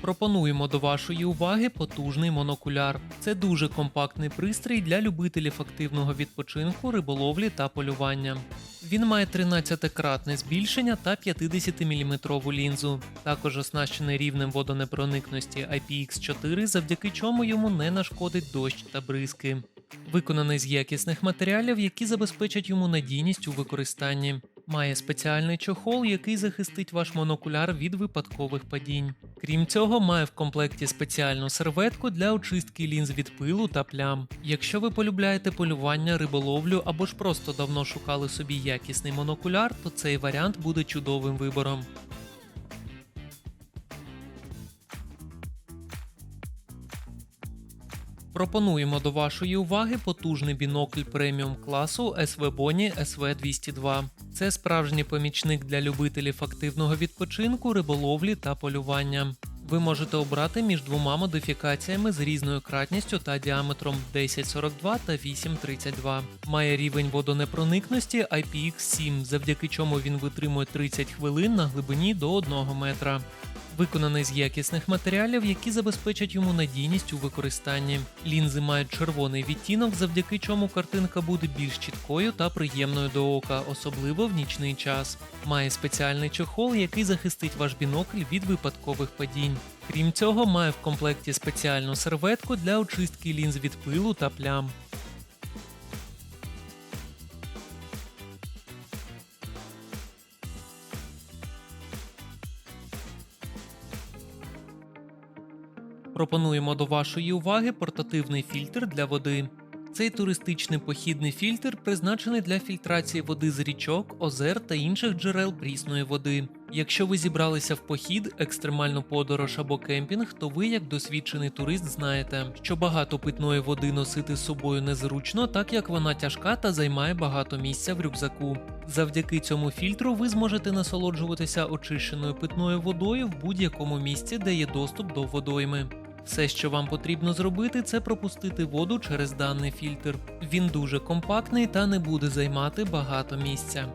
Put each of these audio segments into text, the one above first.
Пропонуємо до вашої уваги потужний монокуляр. Це дуже компактний пристрій для любителів активного відпочинку, риболовлі та полювання. Він має 13-кратне збільшення та 50-мм лінзу. Також оснащений рівнем водонепроникності IPX4, завдяки чому йому не нашкодить дощ та бризки. Виконаний з якісних матеріалів, які забезпечать йому надійність у використанні. Має спеціальний чохол, який захистить ваш монокуляр від випадкових падінь. Крім цього, має в комплекті спеціальну серветку для очистки лінз від пилу та плям. Якщо ви полюбляєте полювання, риболовлю або ж просто давно шукали собі якісний монокуляр, то цей варіант буде чудовим вибором. Пропонуємо до вашої уваги потужний бінокль преміум класу SV Boni SV202. Це справжній помічник для любителів активного відпочинку, риболовлі та полювання. Ви можете обрати між двома модифікаціями з різною кратністю та діаметром 1042 та 832. Має рівень водонепроникності IPX7, завдяки чому він витримує 30 хвилин на глибині до 1 метра. Виконаний з якісних матеріалів, які забезпечать йому надійність у використанні. Лінзи мають червоний відтінок, завдяки чому картинка буде більш чіткою та приємною до ока, особливо в нічний час. Має спеціальний чохол, який захистить ваш бінокль від випадкових падінь. Крім цього, має в комплекті спеціальну серветку для очистки лінз від пилу та плям. Пропонуємо до вашої уваги портативний фільтр для води. Цей туристичний похідний фільтр призначений для фільтрації води з річок, озер та інших джерел прісної води. Якщо ви зібралися в похід, екстремальну подорож або кемпінг, то ви, як досвідчений турист, знаєте, що багато питної води носити з собою незручно, так як вона тяжка та займає багато місця в рюкзаку. Завдяки цьому фільтру ви зможете насолоджуватися очищеною питною водою в будь-якому місці, де є доступ до водойми. Все, що вам потрібно зробити, це пропустити воду через даний фільтр. Він дуже компактний та не буде займати багато місця.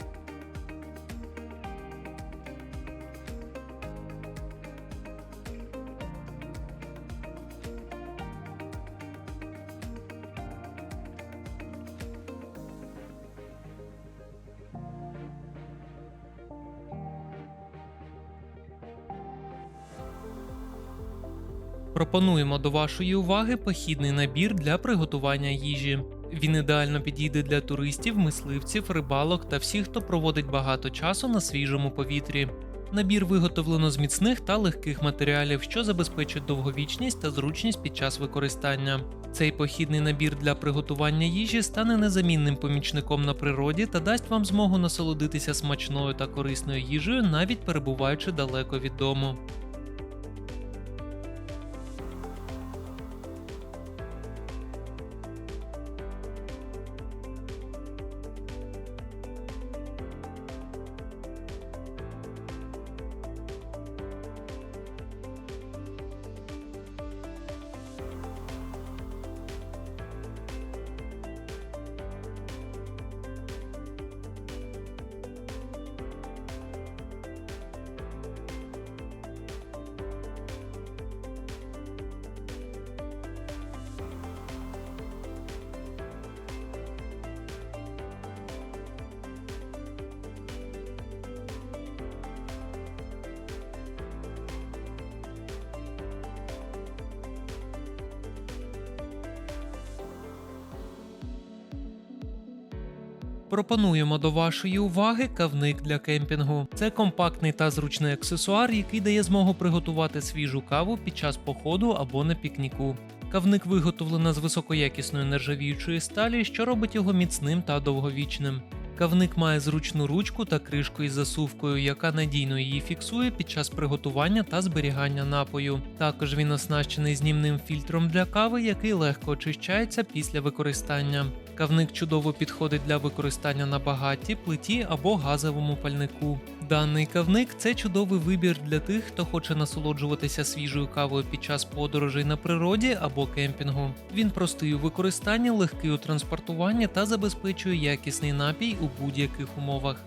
Пропонуємо до вашої уваги похідний набір для приготування їжі. Він ідеально підійде для туристів, мисливців, рибалок та всіх, хто проводить багато часу на свіжому повітрі. Набір виготовлено з міцних та легких матеріалів, що забезпечують довговічність та зручність під час використання. Цей похідний набір для приготування їжі стане незамінним помічником на природі та дасть вам змогу насолодитися смачною та корисною їжею, навіть перебуваючи далеко від дому. Пропонуємо до вашої уваги кавник для кемпінгу. Це компактний та зручний аксесуар, який дає змогу приготувати свіжу каву під час походу або на пікніку. Кавник виготовлено з високоякісної нержавіючої сталі, що робить його міцним та довговічним. Кавник має зручну ручку та кришку із засувкою, яка надійно її фіксує під час приготування та зберігання напою. Також він оснащений знімним фільтром для кави, який легко очищається після використання. Кавник чудово підходить для використання на багатті, плиті або газовому пальнику. Даний кавник це чудовий вибір для тих, хто хоче насолоджуватися свіжою кавою під час подорожей на природі або кемпінгу. Він простий у використанні, легкий у транспортуванні та забезпечує якісний напій у будь-яких умовах.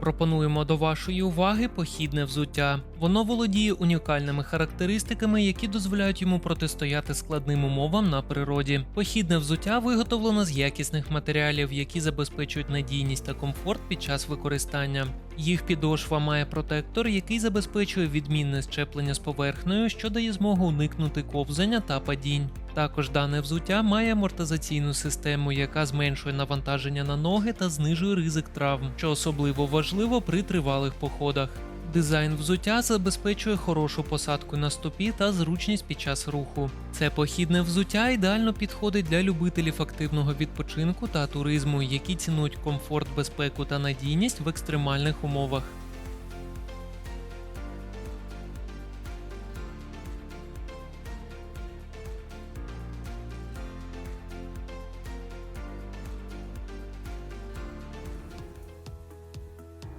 Пропонуємо до вашої уваги похідне взуття. Воно володіє унікальними характеристиками, які дозволяють йому протистояти складним умовам на природі. Похідне взуття виготовлено з якісних матеріалів, які забезпечують надійність та комфорт під час використання. Їх підошва має протектор, який забезпечує відмінне щеплення з поверхнею, що дає змогу уникнути ковзання та падінь. Також дане взуття має амортизаційну систему, яка зменшує навантаження на ноги та знижує ризик травм, що особливо важливо при тривалих походах. Дизайн взуття забезпечує хорошу посадку на стопі та зручність під час руху. Це похідне взуття ідеально підходить для любителів активного відпочинку та туризму, які цінують комфорт, безпеку та надійність в екстремальних умовах.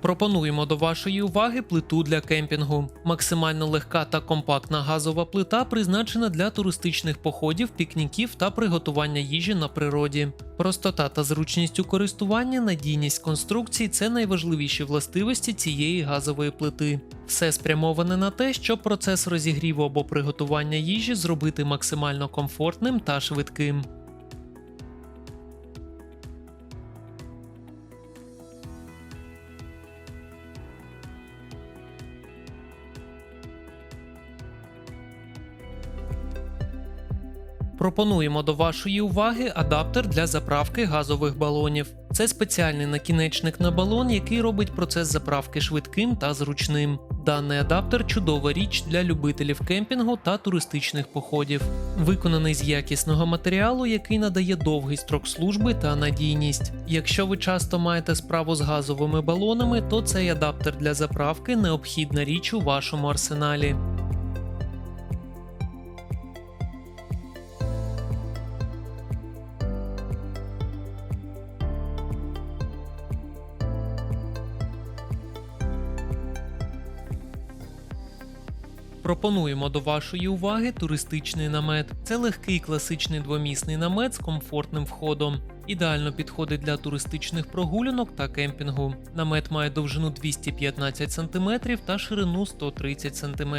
Пропонуємо до вашої уваги плиту для кемпінгу. Максимально легка та компактна газова плита призначена для туристичних походів, пікніків та приготування їжі на природі. Простота та зручність у користуванні, надійність конструкцій це найважливіші властивості цієї газової плити. Все спрямоване на те, щоб процес розігріву або приготування їжі зробити максимально комфортним та швидким. Пропонуємо до вашої уваги адаптер для заправки газових балонів. Це спеціальний накінечник на балон, який робить процес заправки швидким та зручним. Даний адаптер чудова річ для любителів кемпінгу та туристичних походів. Виконаний з якісного матеріалу, який надає довгий строк служби та надійність. Якщо ви часто маєте справу з газовими балонами, то цей адаптер для заправки необхідна річ у вашому арсеналі. Пропонуємо до вашої уваги туристичний намет. Це легкий класичний двомісний намет з комфортним входом. Ідеально підходить для туристичних прогулянок та кемпінгу. Намет має довжину 215 см та ширину 130 см.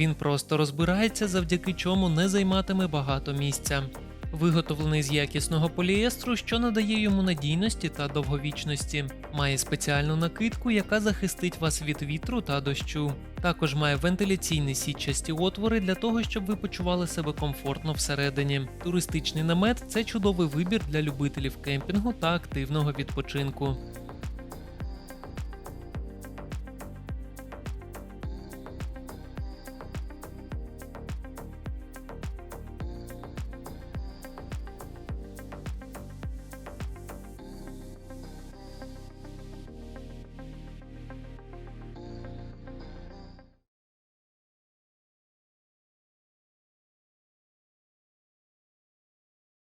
Він просто розбирається, завдяки чому не займатиме багато місця. Виготовлений з якісного поліестру, що надає йому надійності та довговічності. Має спеціальну накидку, яка захистить вас від вітру та дощу. Також має вентиляційні сітчасті отвори для того, щоб ви почували себе комфортно всередині. Туристичний намет це чудовий вибір для любителів кемпінгу та активного відпочинку.